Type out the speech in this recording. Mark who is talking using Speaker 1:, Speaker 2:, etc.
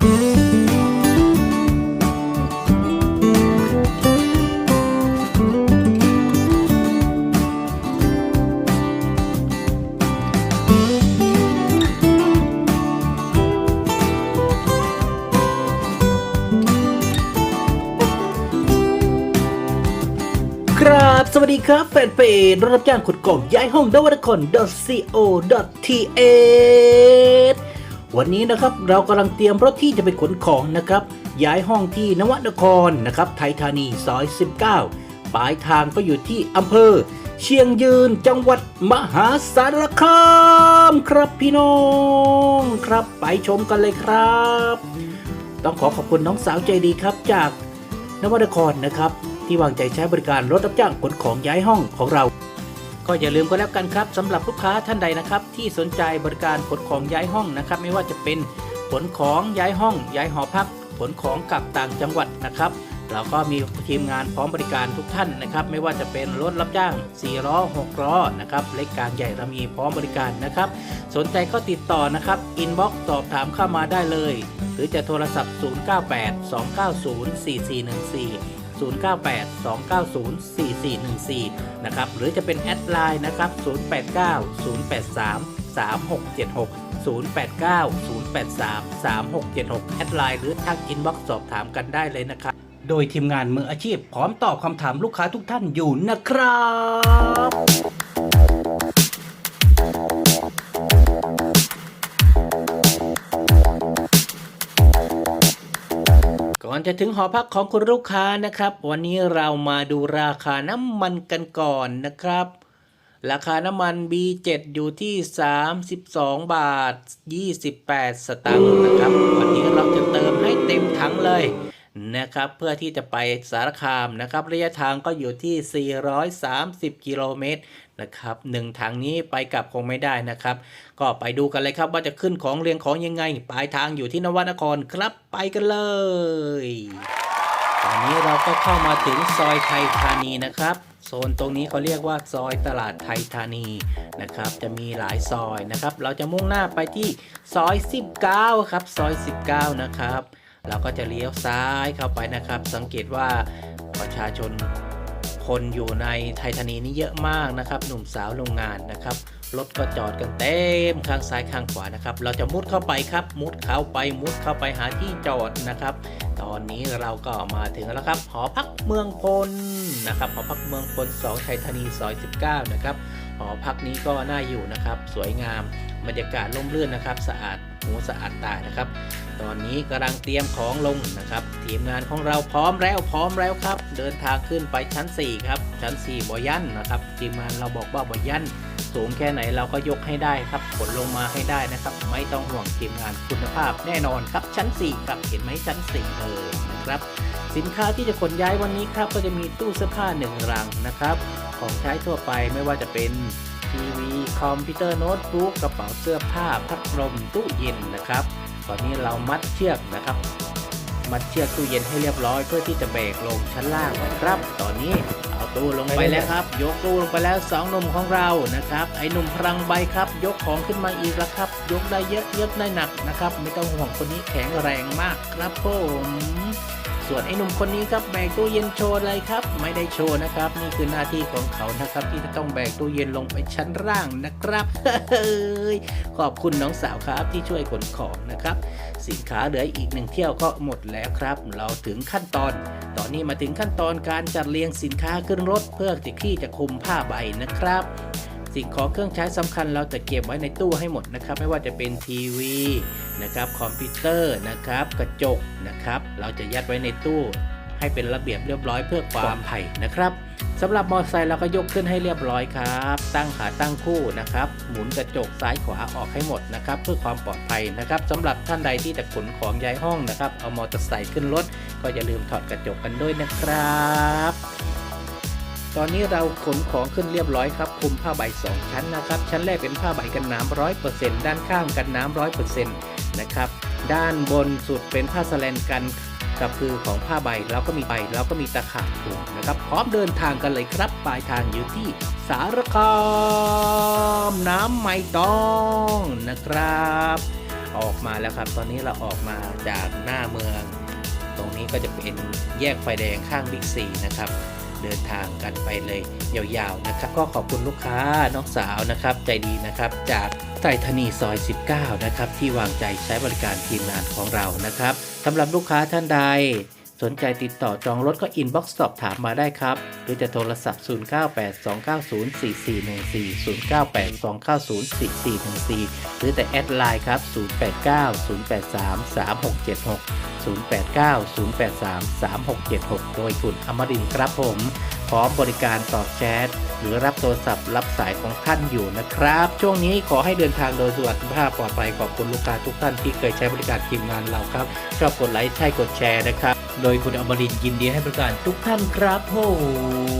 Speaker 1: ครับสวัสดีครับแฟนเพจรับจ้างขนกล่องย้ายห้องดวัตคอน .co.th วันนี้นะครับเรากำลังเตรียมรถที่จะไปขนของนะครับย้ายห้องที่นวนครนะครับไทยธานีซอย 19 ปลายทางก็อยู่ที่อำเภอ เชียงยืนจังหวัดมหาสารคามครับพี่น้องครับไปชมกันเลยครับ ต้องขอขอบคุณน้องสาวใจดีครับจากนวัตครนะครับ ที่วางใจใช้บริการรถรับจ้างขนของย้ายห้องของเรา ก็อย่าลืมก็แล้วกันครับสำหรับลูกค้าท่านใดนะครับ ที่สนใจบริการขนของย้ายห้องนะครับ ไม่ว่าจะเป็นขนของย้ายห้อง ย้ายหอพักขนของกลับต่างจังหวัดนะครับเราก็มีทีมงานพร้อมบริการทุกท่านนะครับ ไม่ว่าจะเป็นรถรับจ้าง4ล้อ6ล้อนะครับเล็กกลางใหญ่เรามีพร้อมบริการนะครับ สนใจก็ติดต่อนะครับอินบ็อกซ์สอบถามเข้ามาได้เลย หรือจะโทรศัพท์ 098 290 4414 098 290 4414 นะครับ หรือจะเป็นแอดไลน์นะครับ 089 083 3676 089 083 3676 แอดไลน์หรือทักอินบ็อกซ์สอบถามกันได้เลยนะครับ โดยทีมงานมืออาชีพพร้อมตอบคำถามลูกค้าทุกท่านอยู่นะครับ ก่อนจะถึงหอพักของคุณลูกค้านะครับ วันนี้เรามาดูราคาน้ำมันกันก่อนนะครับ ราคาน้ำมัน B7 อยู่ที่ 32 บาท 28 สตางค์นะครับ วันนี้เราจะเติมให้เต็มถังเลย นะครับ เพื่อที่จะไปสารคามนะครับ ระยะทางก็อยู่ที่ 430 กิโลเมตรนะครับหนึ่งถังนี้ไปกลับคงไม่ได้นะครับ ก็ไปดูกันเลยครับว่าจะขึ้นของเรียงของยังไง ปลายทางอยู่ที่นวนครครับไปกันเลยตอนนี้เราก็เข้ามาถึงซอยไทยธานีนะครับโซนตรงนี้เขาเรียกว่าซอยตลาดไทยธานีนะครับ จะมีหลายซอยนะครับ เราจะมุ่งหน้าไปที่ซอย 19 ครับ ซอย 19 นะครับ เราก็จะเลี้ยวซ้ายเข้าไปนะครับ สังเกตว่าประชาชนคนอยู่ในไทยธานีนี่เยอะมากนะครับ หนุ่มสาวโรงงานนะครับรถก็จอดกันเต็มข้างซ้ายข้างขวานะครับ เราจะมุดเข้าไปครับ มุดเข้าไปมุดเข้าไปหาที่จอดนะครับ ตอนนี้เราก็มาถึงแล้วครับหอพักเมืองพลนะครับหอพักเมืองพล2ชัยธานีซอย19นะครับ หอพักนี้ก็น่าอยู่นะครับ สวยงามบรรยากาศร่มรื่นนะครับ สะอาดหูสะอาดตานะครับ ตอนนี้กำลังเตรียมของลงนะครับ ทีมงานของเราพร้อมแล้วพร้อมแล้วครับ เดินทางขึ้นไปชั้น 4 ครับ ชั้น 4บ่อยันนะครับ ทีมงานเราบอกว่าบ่อยันสูงแค่ไหนเราก็ยกให้ได้ครับขนลงมาให้ได้นะครับ ไม่ต้องห่วงทีมงานคุณภาพแน่นอนครับชั้น 4 ครับเห็นไหมชั้น 4 เลยนะครับ สินค้าที่จะขนย้ายวันนี้ครับก็จะมีตู้เสื้อผ้าหนึ่งรังนะครับ ของใช้ทั่วไปไม่ว่าจะเป็นทีวีคอมพิวเตอร์โน้ตบุ๊กกระเป๋าเสื้อผ้าพัดลมตู้เย็นนะครับตอนนี้เรามัดเชือกนะครับ มัดเชือกตู้เย็นให้เรียบร้อยเพื่อที่จะแบกลงชั้นล่างนะครับ ตอนนี้เอาตู้ลงไปแล้วครับ ยกตู้ลงไปแล้วสองหนุ่มของเรานะครับ ไอ้หนุ่มพลังใบครับ ยกของขึ้นมาอีกแล้วครับ ยกได้เยอะยกได้หนักนะครับ ไม่ต้องห่วงคนนี้แข็งแรงมากครับผม ส่วนไอ้หนุ่มคนนี้ครับแบกตู้เย็นโชว์อะไรครับ ไม่ได้โชว์นะครับ นี่คือหน้าที่ของเขานะครับ ที่จะต้องแบกตู้เย็นลงไปชั้นล่างนะครับเฮ้ยขอบคุณน้องสาวครับที่ช่วยขนของนะครับ สินค้าเหลืออีกหนึ่งเที่ยวก็หมดแล้วครับ เราถึงขั้นตอน ตอนนี้มาถึงขั้นตอนการจัดเรียงสินค้าขึ้นรถเพื่อที่จะคุมผ้าใบนะครับ สิ่งของเครื่องใช้สำคัญเราจะเก็บไว้ในตู้ให้หมดนะครับ ไม่ว่าจะเป็นทีวีนะครับคอมพิวเตอร์นะครับ กระจกนะครับ เราจะยัดไว้ในตู้ให้เป็นระเบียบเรียบร้อยเพื่อความปลอดภัยนะครับสำหรับมอเตอร์ไซค์เราก็ยกขึ้นให้เรียบร้อยครับ ตั้งขาตั้งคู่นะครับ หมุนกระจกซ้ายขวาออกให้หมดนะครับ เพื่อความปลอดภัยนะครับสำหรับท่านใดที่จะขนของย้ายห้องนะครับ เอามอเตอร์ไซค์ขึ้นรถ ก็อย่าลืมถอดกระจกกันด้วยนะครับ ตอนนี้เราขนของขึ้นเรียบร้อยครับคลุมผ้าใบ 2 ชั้นนะครับ ชั้นแรกเป็นผ้าใบกันน้ำร้อยเปอร์เซ็นต์ด้านข้างกันน้ำร้อยเปอร์เซ็นต์นะครับ ด้านบนสุดเป็นผ้าสแลนกันกับคือของผ้าใบแล้วก็มีใบแล้วก็มีตะข่ายคลุมนะครับ พร้อมเดินทางกันเลยครับ ปลายทางอยู่ที่สารคามน้ำไม่ต้องนะครับ ออกมาแล้วครับ ตอนนี้เราออกมาจากหน้าเมือง ตรงนี้ก็จะเป็นแยกไฟแดงข้างบิ๊กซีนะครับ เดินทางกันไปเลยยาวๆนะครับ ก็ขอบคุณลูกค้าน้องสาวนะครับ ใจดีนะครับ จากไทรธนีซอย 19 นะครับ ที่วางใจใช้บริการทีมงานของเรานะครับสำหรับลูกค้าท่านใด สนใจติดต่อจองรถก็อินบ็อกซ์สอบถามมาได้ครับ หรือจะโทรศัพท์ 0982904414 0982904414 หรือแต่แอดไลน์ครับ 0890833676 0890833676 โดยคุณอมรินครับผม พร้อมบริการตอบแชท หรือรับโทรศัพท์รับสายของท่านอยู่นะครับ ช่วงนี้ขอให้เดินทางโดยสวัสดิภาพปลอดภัยขอบคุณลูกค้าทุกท่านที่เคยใช้บริการทีมงานเราครับ ชอบกดไลค์ใช่กดแชร์นะครับ โดยคุณอมรินยินดีให้บริการทุกท่านครับผม